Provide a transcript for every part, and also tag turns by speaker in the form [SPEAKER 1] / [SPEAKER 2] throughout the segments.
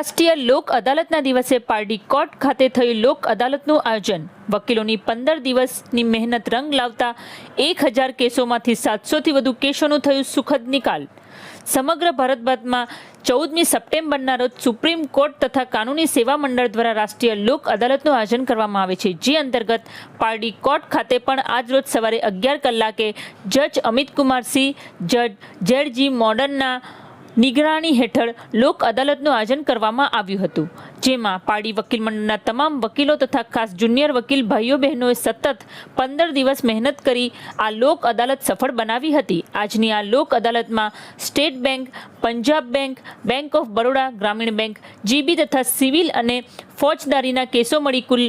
[SPEAKER 1] રાષ્ટ્રીય લોક અદાલતના દિવસે પારડી કોર્ટ ખાતે થયું લોક અદાલતનું આયોજન. વકીલોની પંદર દિવસની મહેનત રંગ લાવતા એક હજાર કેસોમાંથી સાતસોથી વધુ કેસોનું થયું સુખદ નિકાલ. સમગ્ર ભારતભરમાં ચૌદમી સપ્ટેમ્બરના રોજ સુપ્રીમ કોર્ટ તથા કાનૂની સેવા મંડળ દ્વારા રાષ્ટ્રીય લોક અદાલતનું આયોજન કરવામાં આવે છે. જે અંતર્ગત પારડી કોર્ટ ખાતે પણ આજ રોજ સવારે અગિયાર કલાકે જજ અમિત કુમાર સિંહ, જજ જેડજી મોડર્નના નિગરાણી હેઠળ લોક અદાલતનું આયોજન કરવામાં આવ્યું હતું, જેમાં પાડી વકીલ મંડળના તમામ વકીલો તથા ખાસ જુનિયર વકીલ ભાઈઓ બહેનોએ સતત પંદર દિવસ મહેનત કરી આ લોક અદાલત સફળ બનાવી હતી. આજની આ લોક અદાલતમાં state bank, Punjab bank bank of Baroda, Gramin bank, GB તથા સિવિલ અને ફોજદારીના કેસો મળી કુલ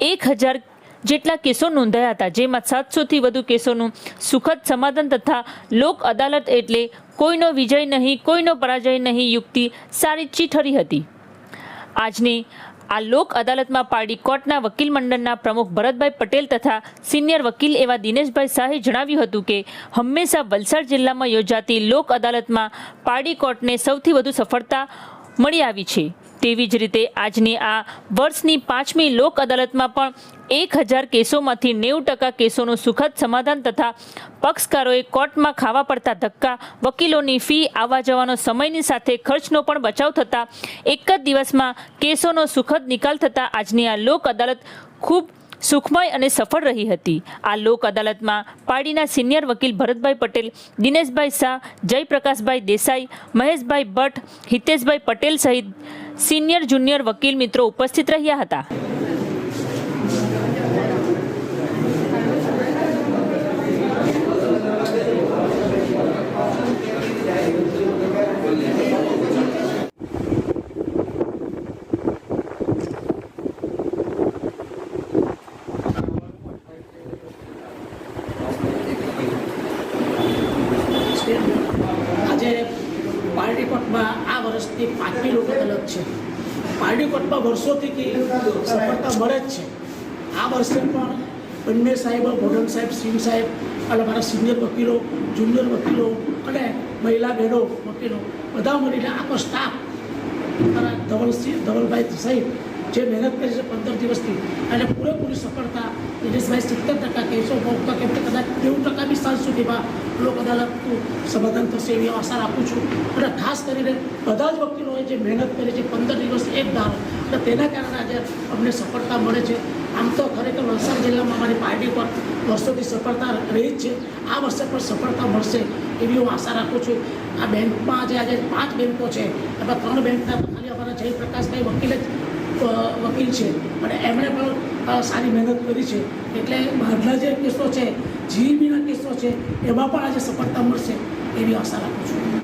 [SPEAKER 1] એક હજાર જેટલા કેસો નોંધાયા હતા, જેમાં સાતસોથી વધુ કેસોનું સુખદ સમાધાન તથા લોક અદાલત એટલે કોઈનો વિજય નહીં, કોઈનો પરાજય નહીં, યુક્તિ સારી ઠરી હતી. આજની આ લોક અદાલતમાં પારડી કોર્ટના વકીલ મંડળના પ્રમુખ ભરતભાઈ પટેલ તથા સિનિયર વકીલ એવા દિનેશભાઈ શાહે જણાવ્યું હતું કે, હંમેશા વલસાડ જિલ્લામાં યોજાતી લોક અદાલતમાં પારડી કોર્ટને સૌથી વધુ સફળતા મળી આવી છે. તેવી જ રીતે આજની આ વર્ષની પાંચમી લોક અદાલતમાં પણ એક હજાર કેસોમાંથી નેવું ટકા કેસોનું સુખદ સમાધાન તથા પક્ષકારોએ કોર્ટમાં ખાવા પડતા ધક્કા, વકીલોની ફી, આવવા જવાનો સમયની સાથે ખર્ચનો પણ બચાવ થતાં એક જ દિવસમાં કેસોનો સુખદ નિકાલ થતાં આજની આ લોક અદાલત ખૂબ સુખમય અને સફળ રહી હતી. આ લોક અદાલતમાં પાડીના સિનિયર વકીલ ભરતભાઈ પટેલ, દિનેશભાઈ શાહ, જયપ્રકાશભાઈ દેસાઈ, મહેશભાઈ ભટ્ટ, હિતેશભાઈ પટેલ સહિત સિનિયર જુનિયર વકીલ મિત્રો ઉપસ્થિત રહ્યા હતા.
[SPEAKER 2] આજે પાર્ટી પટમાં આ વર્ષથી પાંચમી લોકો અલગ છે. પાર્ટી કોર્ટમાં વર્ષોથી સફળતા મળે જ છે. આ વર્ષે પણ બંને સાહેબ મોડન સાહેબ, સિંહ સાહેબ, અને મારા સિનિયર વકીલો, જુનિયર વકીલો અને મહિલા બહેનો, વકીલો, બધા મળીને આખો સ્ટાફ મારા ધવલસિંહ, ધવલભાઈ સહિત જે મહેનત કરી છે પંદર દિવસથી અને પૂરેપૂરી સફળતા દિનેશભાઈ સિત્તેર ટકા મોકતા કેમ કે કદાચ નેવું સુધીમાં લોક અદાલતનું સમાધાન થશે એવી આશા રાખું છું અને ખાસ કરીને બધા જ વકીલોએ જે મહેનત કરી છે પંદર દિવસ એક ધારો અને તેના કારણે આજે અમને સફળતા મળે છે આમ તો ખરેખર વલસાડ જિલ્લામાં અમારી પાર્ટી પર વર્ષોથી સફળતા રહી જ છે આ વર્ષે પણ સફળતા મળશે એવી હું આશા રાખું છું આ બેંકમાં આજે આજે પાંચ બેંકો છે એમાં ત્રણ બેંકના ખાલી અમારા જયપ્રકાશભાઈ વકીલે જ વકીલ છે. અને એમણે પણ સારી મહેનત કરી છે. એટલે બહારના જે કેસો છે, જીઈબીના કેસો છે, એમાં પણ આજે સફળતા મળશે એવી આશા રાખું છું.